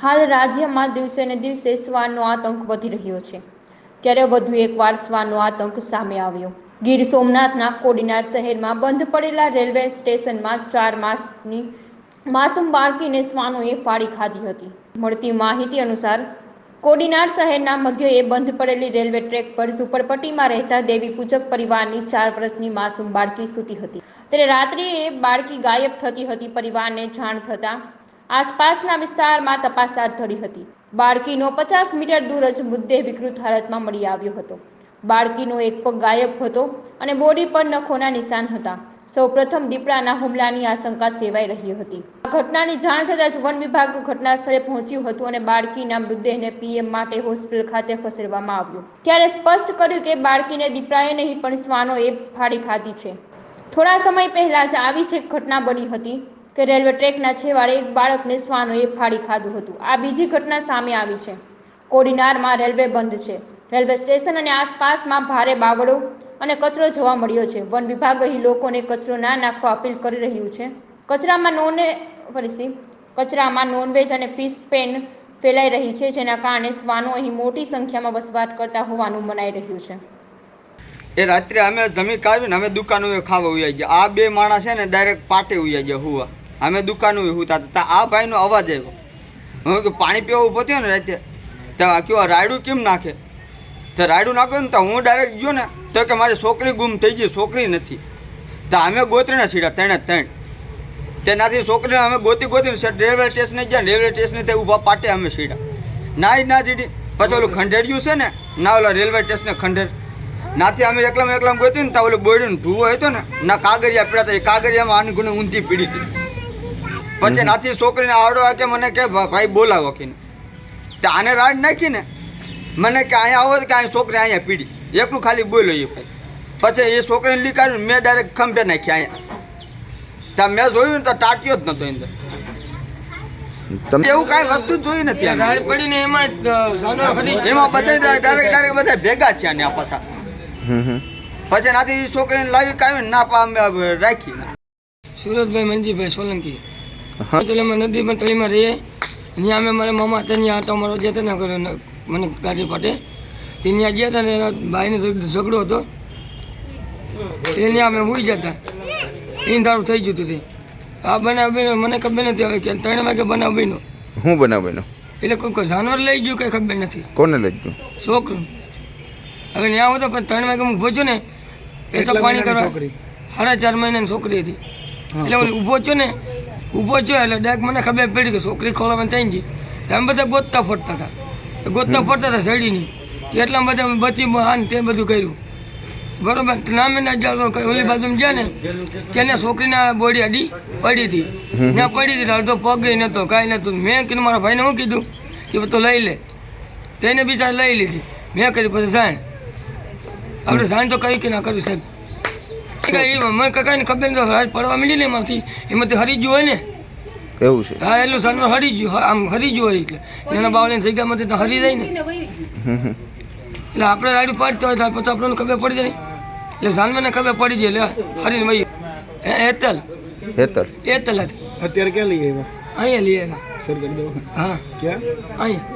હાલ રાજ્યમાં દિવસે ને દિવસે શ્વાનનો આતંક વધી રહ્યો છે. ત્યારે વધુ એકવાર શ્વાનનો આતંક સામે આવ્યો. ગીર સોમનાથના કોડીનાર શહેરમાં બંધ પડેલા રેલવે સ્ટેશનમાં ચાર માસની માસૂમ બાળકીને શ્વાનોએ ફાડી ખાધી હતી. મળતી માહિતી અનુસાર, કોડીનાર શહેરના મધ્યએ બંધ પડેલી રેલવે ટ્રેક પર ઝુંપડપટ્ટીમાં રહેતા દેવી પૂજક પરિવારની ચાર વર્ષની માસૂમ બાળકી સૂતી હતી. ત્યારે રાત્રિએ બાળકી ગાયબ થતી હતી પરિવારને જાણ થતાં આસપાસના વિસ્તારમાં તપાસ હાથ ધરી હતી. બાળકીનો પચાસ મીટર દૂર જ મૃતદેહ વિકૃત હાલતમાં મળી આવ્યો હતો. બાળકીનો એક પગ ગાયબ હતો અને બોડી પર નખોના નિશાન હતા. સૌપ્રથમ દીપડાના હુમલાની આશંકા સેવાઈ રહી હતી. આ ઘટનાની જાણ થતાં જ વન વિભાગ ઘટના સ્થળે પહોંચ્યું હતું અને બાળકીના મૃતદેહને પીએમ માટે હોસ્પિટલ ખાતે ખસેડવામાં આવ્યો. ત્યારે સ્પષ્ટ કર્યું કે બાળકીને દીપડાએ નહીં પણ શ્વાનોએ ફાડી ખાધી છે. થોડા સમય પહેલા જ આવી જ એક ઘટના બની હતી. કે રેલવે ટ્રેકના છેવાડે એક બાળકને શ્વાનોએ ફાડી ખાધું હતું. આ બીજી ઘટના સામે આવી છે. કોડીનારમાં રેલવે બંધ છે. રેલવે સ્ટેશન અને આસપાસમાં ભારે બાવળો અને કચરો જોવા મળ્યો છે. વન વિભાગ અહીં લોકોને કચરો ના નાખવા અપીલ કરી રહ્યું છે. કચરામાં નોને ફરીથી કચરામાં નોનવેજ અને ફિશ પેન ફેલાઈ રહી છે, જેના કારણે શ્વાનો અહીં મોટી સંખ્યામાં વસવાટ કરતા હોવાનું મનાઈ રહ્યું છે. એ રાત્રે અમે જમી કાઢીને અમે દુકાનો ખાવા ઉયા ગયા. આ બે માણસ છે ને ડાયરેક્ટ પાટે ઉયા ગયા હુવા. અમે દુકાન હુતા હતા. આ ભાઈનો અવાજ આવ્યો. હું કે પાણી પીવા ઊભો થયો ને રાતે. તો કયો રાયડું કેમ નાખે? તો રાયડું નાખ્યું ને તો હું ડાયરેક્ટ ગયો ને, તો કે મારી છોકરી ગુમ થઈ ગઈ, છોકરી નથી. તો અમે ગોતરીને સીડા, ત્રણે ત્રણ. તેનાથી છોકરીને અમે ગોતી ગોતીને સેટ રેલવે સ્ટેશને ગયા રેલવે સ્ટેશને તે ઊભા પાટે અમે સીડા. ના જ ના જીડી. પછી ઓલું ખંડેરિયું છે ને, ના ઓલા રેલવે સ્ટેશને ખંડેર. નાથી અમે એકલામ એકલામ ગોતી ને તો ઓલું બોયડું ધુવો હતો ને, ના કાગરિયા પીડા કાગરિયામાં આની ગુને ઊંધી પીડી હતી. પછી નાથી છોકરીને આવડો આ કે મને કે ભાઈ બોલાવો કે તો આને રાડ નાખી ને મને કે અહીંયા આવો કે અહીં છોકરી અહીંયા પીડી. એકલું ખાલી બોલો એ ભાઈ. પછી એ છોકરીને લી કાઢ્યું મેં ડાયરેક્ટ ખંભે નાખી અહીંયા. ત્યાં મેં જોયું ને તો ટાટ્યો જ નતો અંદર. તમે એવું કાંઈ વસ્તુ જ જોઈ નથી. ઝાડ પડીને એમાં એમાં બધા ડાયરેક્ટ ડાયરેક્ટ બધા ભેગા થયા ને આ પાછા. પછી નાથી છોકરીને લાવી કાઢ્યું ના પા રાખી. સુરતભાઈ મંજીભાઈ સોલંકી. હા. અમે નદી તળીમાં રહીએ. ત્યાં અમે મારા મામા હતા ત્યાં આટો અમારો જે ને મને ગાડી પાટે તે ત્યાં ગયા હતા ને એના ભાઈને ઝઘડો હતો. તે ત્યાં અમે મૂઈ જતા. એ દારૂ થઈ ગયું હતું તે. આ બનાવ બન્યો મને ખબર નથી હવે કે ત્રણ વાગે બનાવ બન્યો. હું બનાવ બન્યો? એટલે કોઈ કોઈ જાનવર લઈ ગયું કંઈ ખબર નથી. કોને લઈ ગયું? છોકરું. હવે ત્યાં હતો પણ ત્રણ વાગે હું પહોંચ્યો ને પેશાબ પાણી કરવા. સાડા ચાર મહિનાની છોકરી હતી. એટલે હું ઊભો છું ને ઊભો થયો એટલે ડાયરેક્ટ મને ખબર પડી કે છોકરી ખોલામાં થઈ ગઈ. અમે બધા ગોતતા ફરતા હતા. ગોતતા ફરતા હતા સડીની એટલા બધા બચી હા ને તે બધું કર્યું. બરોબર? નામે ના જાવ ઓલી બાજુ ગયા ને તેને છોકરીના બોડી અડી પડી હતી. ના પડી હતી અડધો પગ નહોતો કાંઈ નહોતું મેં કીધું મારા ભાઈને શું કીધું કે તું લઈ લે. તેને બિચાર લઈ લીધી. મેં કરી પછી સાંજ આપણે સાંજ તો કઈ કે ના કર્યું સાહેબ. મને કાંઈ ખબર તો રાત પડવા માંડી ને એમાંથી. એમાંથી હરી ગયું હોય ને? એવું છે. હા એટલું સાંજમાં હરી ગયું આમ હરી ગયું હોય એટલે. એના બાવળીની જગ્યામાંથી તો હરી જાય ને. એટલે આપણે રાડું પાડતા હોય તો પછી આપણને ખબર પડી જાય એટલે સાંજમાં ખબર પડી જાય એટલે હરીને એ એતલ હેતલ. એતલ હતી અત્યારે ક્યાં લઈ આવ્યા? અહીંયા લઈ આવ્યા. સરકારી દવાખાને? હા. ક્યાં? અહીંયા.